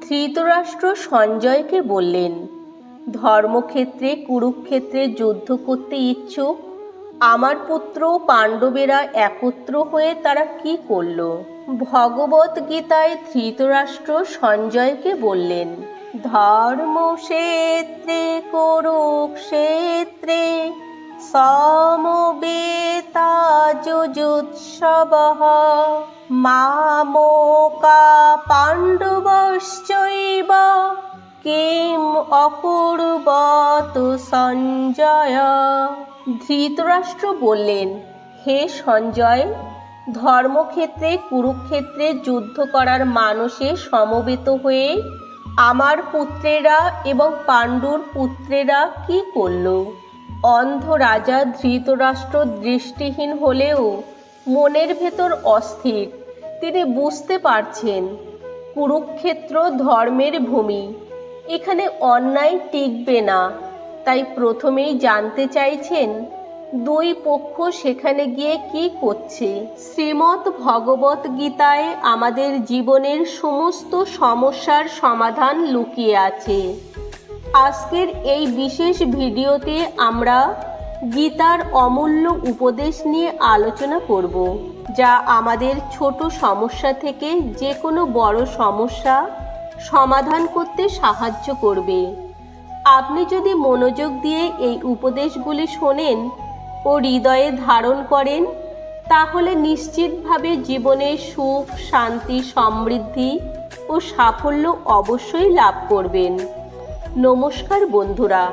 ধৃতরাষ্ট্র সঞ্জয়কে বললেন, ধর্মক্ষেত্রে, কুরুক্ষেত্রে যুদ্ধ করতে ইচ্ছুক, আমার পুত্র পাণ্ডবেরা একত্র হয়ে তারা কি করল? ভগবত গীতায় ধৃতরাষ্ট্র সঞ্জয়কে বললেন, ধর্মক্ষেত্রে, কুরুক্ষেত্রে সমবেতাযুৎসব মামোকা পাণ্ডবশ্চৈব। কিম অকুর্বত সঞ্জয়। ধৃতরাষ্ট্র বললেন, হে সঞ্জয়, ধর্মক্ষেত্রে, কুরুক্ষেত্রে যুদ্ধ করার মানসে সমবেত হয়ে আমার পুত্রেরা এবং পাণ্ডুর পুত্রেরা কি করল? অন্ধ রাজা ধৃতরাষ্ট্র দৃষ্টিহীন হলেও মনের ভেতর অস্থির। তিনি বুঝতে পারছেন, কুরুক্ষেত্র ধর্মের ভূমি। এখানে অন্যায় টিকবে না। তাই প্রথমেই জানতে চাইছেন, দুই পক্ষ সেখানে গিয়ে কি করছে। শ্রীমৎ ভগবত গীতায় আমাদের জীবনের সমস্ত সমস্যার সমাধান লুকিয়ে আছে। আজকের এই বিশেষ ভিডিওতে আমরা গীতার অমূল্য উপদেশ নিয়ে আলোচনা করব, যা আমাদের ছোট সমস্যা থেকে যে কোনো বড় সমস্যা সমাধান করতে সাহায্য করবে। আপনি যদি মনোযোগ দিয়ে এই উপদেশগুলি শোনেন ও হৃদয়ে ধারণ করেন, তাহলে নিশ্চিতভাবে জীবনে সুখ, শান্তি, সমৃদ্ধি ও সাফল্য অবশ্যই লাভ করবেন। নমস্কার বন্ধুরা।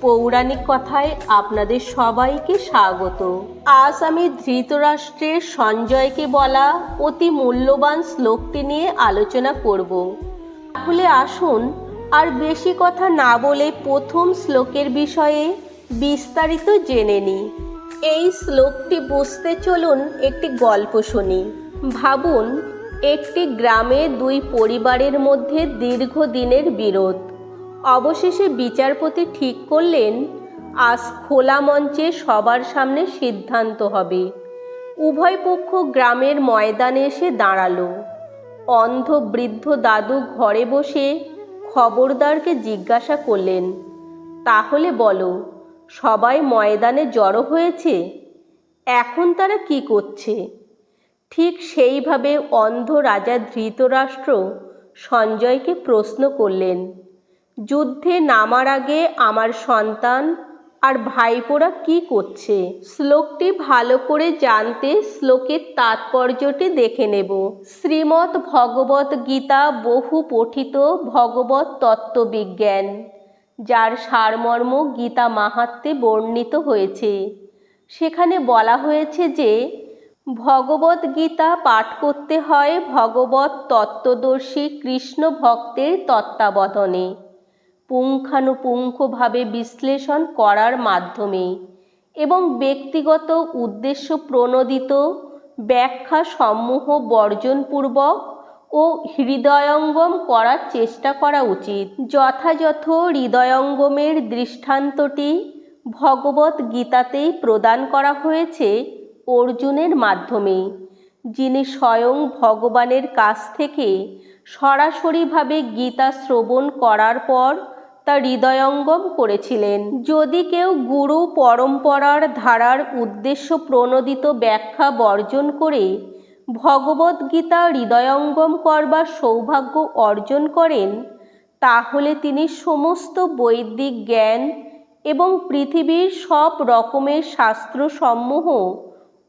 পৌরাণিক কথায় আপনাদের সবাইকে স্বাগত। আজ আমি ধৃতরাষ্ট্রের সঞ্জয়কে বলা অতি মূল্যবান শ্লোকটি নিয়ে আলোচনা করব। তাহলে আসুন আর বেশি কথা না বলে প্রথম শ্লোকের বিষয়ে বিস্তারিত জেনে নিই। এই শ্লোকটি বুঝতে চলুন একটি গল্প শুনি। ভাবুন, একটি গ্রামে দুই পরিবারের মধ্যে দীর্ঘদিনের বিরোধ। অবশেষে বিচারপতি ঠিক করলেন, আজ খোলা মঞ্চে সবার সামনে সিদ্ধান্ত হবে। উভয় পক্ষ গ্রামের ময়দানে এসে দাঁড়াল। অন্ধ বৃদ্ধ দাদু ঘরে বসে খবরদারকে জিজ্ঞাসা করলেন, তাহলে বলো, সবাই ময়দানে জড়ো হয়েছে? এখন তারা কি করছে? ঠিক সেইভাবে অন্ধ রাজা ধৃতরাষ্ট্র সঞ্জয়কে প্রশ্ন করলেন যুদ্ধে নামার আগে আমার সন্তান আর ভাইপোরা কি করছে? শ্লোকটি ভালো করে জানতে শ্লোকের তাৎপর্যটি দেখে নেব। শ্রীমৎ ভগবত গীতা বহু পঠিত ভগবত তত্ত্ববিজ্ঞান, যার সারমর্ম গীতা মাহাত্মে বর্ণিত হয়েছে। সেখানে বলা হয়েছে যে, ভগবত গীতা পাঠ করতে হয় ভগবত তত্ত্বদর্শী কৃষ্ণ ভক্তের তত্ত্বাবধানে। পুঙ্খানুপুঙ্খভাবে বিশ্লেষণ করার মাধ্যমে এবং ব্যক্তিগত উদ্দেশ্য প্রণোদিত, ব্যাখ্যা সমূহ বর্জনপূর্বক ও হৃদয়ঙ্গম করার চেষ্টা করা উচিত। যথাযথ হৃদয়ঙ্গমের দৃষ্টান্তটি ভগবত গীতাতেই প্রদান করা হয়েছে অর্জুনের মাধ্যমে, যিনি স্বয়ং ভগবানের কাছ থেকে সরাসরিভাবে গীতা শ্রবণ করার পর তা হৃদয়ঙ্গম করেছিলেন। যদি কেউ গুরু পরম্পরার ধারার উদ্দেশ্য প্রণোদিত ব্যাখ্যা বর্জন করে ভগবদ্গীতা হৃদয়ঙ্গম করবার সৌভাগ্য অর্জন করেন, তাহলে তিনি সমস্ত বৈদিক জ্ঞান এবং পৃথিবীর সব রকমের শাস্ত্রসমূহ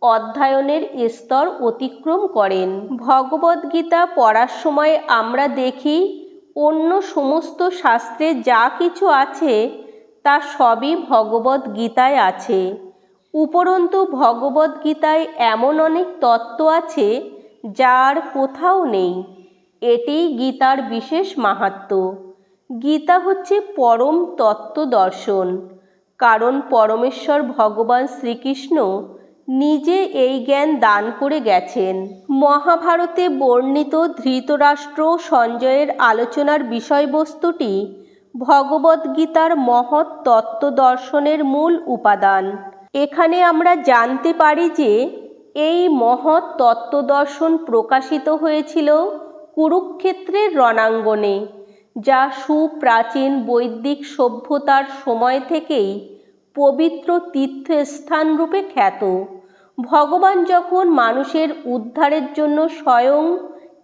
অধ্যয়নের স্তর অতিক্রম করেন। ভগবদ্গীতা পড়ার সময় আমরা দেখি অন্য সমস্ত শাস্ত্রে যা কিছু আছে, তা সবই ভগবদ গীতায় আছে। উপরন্তু ভগবদ্গীতায় এমন অনেক তত্ত্ব আছে, যার কোথাও নেই। এটি গীতার বিশেষ মাহাত্ম। গীতা হচ্ছে পরম তত্ত্ব দর্শন কারণ পরমেশ্বর ভগবান শ্রীকৃষ্ণ নিজে এই জ্ঞান দান করে গেছেন। মহাভারতে বর্ণিত ধৃতরাষ্ট্র সঞ্জয়ের আলোচনার বিষয়বস্তুটি ভগবদ্গীতার মহৎ তত্ত্ব দর্শনের মূল উপাদান। এখানে আমরা জানতে পারি যে এই মহৎ তত্ত্ব দর্শন প্রকাশিত হয়েছিল কুরুক্ষেত্রের রণাঙ্গনে, যা সুপ্রাচীন বৈদিক সভ্যতার সময় থেকেই পবিত্র তীর্থস্থান রূপে খ্যাত। ভগবান যখন মানুষের উদ্ধারের জন্য স্বয়ং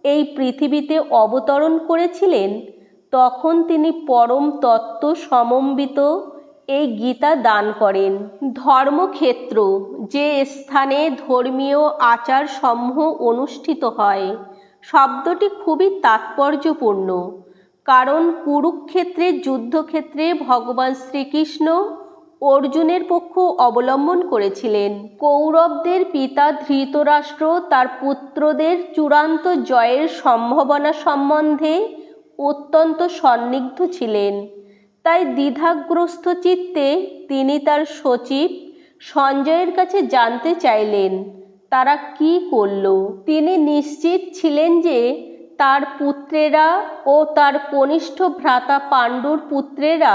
এই পৃথিবীতে অবতরণ করেছিলেন, তখন তিনি পরম তত্ত্ব সমম্বিত এই গীতা দান করেন। ধর্মক্ষেত্র, যে স্থানে ধর্মীয় আচার সমূহ অনুষ্ঠিত হয়, শব্দটি খুবই তাৎপর্যপূর্ণ। কারণ কুরুক্ষেত্রের যুদ্ধক্ষেত্রে ভগবান শ্রীকৃষ্ণ অর্জুনের পক্ষ অবলম্বন করেছিলেন। কৌরবদের পিতা ধৃতরাষ্ট্র, তার পুত্রদের চূড়ান্ত জয়ের সম্ভাবনা সম্বন্ধে অত্যন্ত সন্নিগ্ধ ছিলেন। তাই দ্বিধাগ্রস্ত চিত্তে তিনি তার সচিব সঞ্জয়ের কাছে জানতে চাইলেন, তারা কি করল? তিনি নিশ্চিত ছিলেন যে তার পুত্রেরা ও তার কনিষ্ঠ ভ্রাতা পাণ্ডুর পুত্রেরা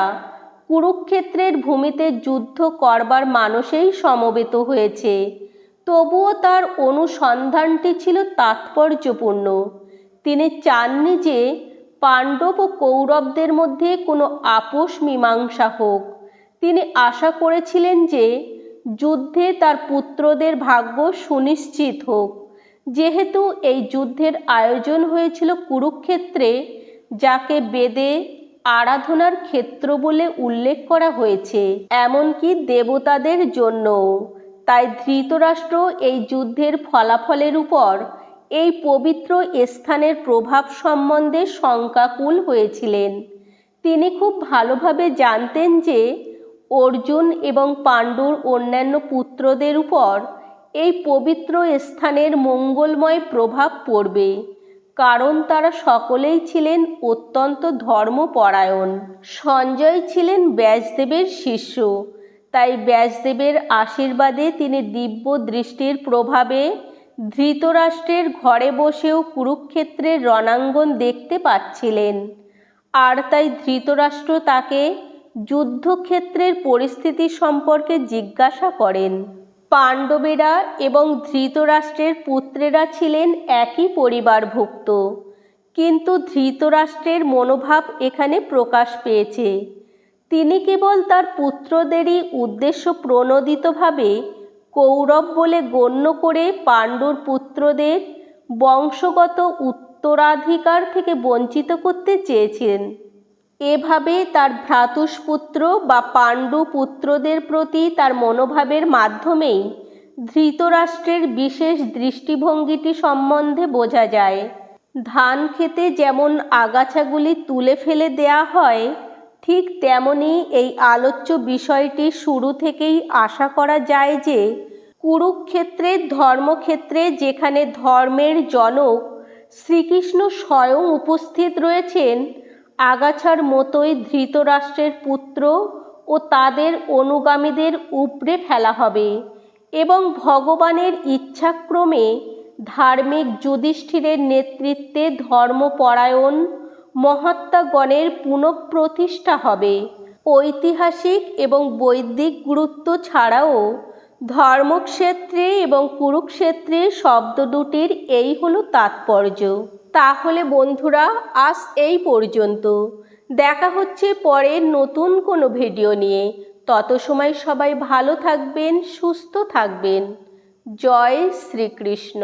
কুরুক্ষেত্রের ভূমিতে যুদ্ধ করবার মানসেই সমবেত হয়েছে। তবুও তার অনুসন্ধানটি ছিল তাৎপর্যপূর্ণ। তিনি চাননি যে পাণ্ডব ও কৌরবদের মধ্যে কোনো আপোষ মীমাংসা হোক। তিনি আশা করেছিলেন যে যুদ্ধে তার পুত্রদের ভাগ্য সুনিশ্চিত হোক। যেহেতু এই যুদ্ধের আয়োজন হয়েছিল কুরুক্ষেত্রে, যাকে বেদে আরাধনার ক্ষেত্র বলে উল্লেখ করা হয়েছে, এমনকি দেবতাদের জন্যও তাই ধৃতরাষ্ট্র এই যুদ্ধের ফলাফলের উপর এই পবিত্র স্থানের প্রভাব সম্বন্ধে শঙ্কাকুল হয়েছিলেন। তিনি খুব ভালোভাবে জানতেন যে অর্জুন এবং পাণ্ডুর অন্যান্য পুত্রদের উপর এই পবিত্র স্থানের মঙ্গলময় প্রভাব পড়বে। কারণ তারা সকলেই ছিলেন অত্যন্ত ধর্মপরায়ণ। সঞ্জয় ছিলেন ব্যাসদেবের শিষ্য। তাই ব্যাসদেবের আশীর্বাদে তিনি দিব্য দৃষ্টির প্রভাবে ধৃতরাষ্ট্রের ঘরে বসেও কুরুক্ষেত্রের রণাঙ্গন দেখতে পাচ্ছিলেন। আর তাই ধৃতরাষ্ট্র তাকে যুদ্ধক্ষেত্রের পরিস্থিতি সম্পর্কে জিজ্ঞাসা করেন। পাণ্ডবেরা এবং ধৃতরাষ্ট্রের পুত্রেরা ছিলেন একই পরিবারভুক্ত। কিন্তু ধৃতরাষ্ট্রের মনোভাব এখানে প্রকাশ পেয়েছে। তিনি কেবল তার পুত্রদেরই উদ্দেশ্য প্রণোদিতভাবে কৌরব বলে গণ্য করে পাণ্ডুর পুত্রদের বংশগত উত্তরাধিকার থেকে বঞ্চিত করতে চেয়েছেন এভাবে তার ভ্রাতুষ্পুত্র বা পাণ্ডু পুত্রদের প্রতি তার মনোভাবের মাধ্যমেই ধৃতরাষ্ট্রের বিশেষ দৃষ্টিভঙ্গিটি সম্বন্ধে বোঝা যায়। ধান খেতে যেমন আগাছাগুলি তুলে ফেলে দেয়া হয়, ঠিক তেমনি এই আলোচ্য বিষয়টি শুরু থেকেই আশা করা যায় যে কুরুক্ষেত্রের ধর্মক্ষেত্রে যেখানে ধর্মের জনক শ্রীকৃষ্ণ স্বয়ং উপস্থিত রয়েছেন আগাছার মতোই ধৃতরাষ্ট্রের পুত্র ও তাদের অনুগামীদের উপড়ে ফেলা হবে এবং ভগবানের ইচ্ছাক্রমে ধার্মিক যুধিষ্ঠিরের নেতৃত্বে ধর্মপরায়ণ মহাত্মাগণের পুনঃপ্রতিষ্ঠা হবে। ঐতিহাসিক এবং বৈদিক গুরুত্ব ছাড়াও ধর্মক্ষেত্রে এবং কুরুক্ষেত্রে শব্দ দুটির এই হলো তাৎপর্য। তাহলে বন্ধুরা, আজ এই পর্যন্ত। দেখা হচ্ছে পরের নতুন কোনো ভিডিও নিয়ে। তত সময় সবাই ভালো থাকবেন, সুস্থ থাকবেন। জয় শ্রীকৃষ্ণ।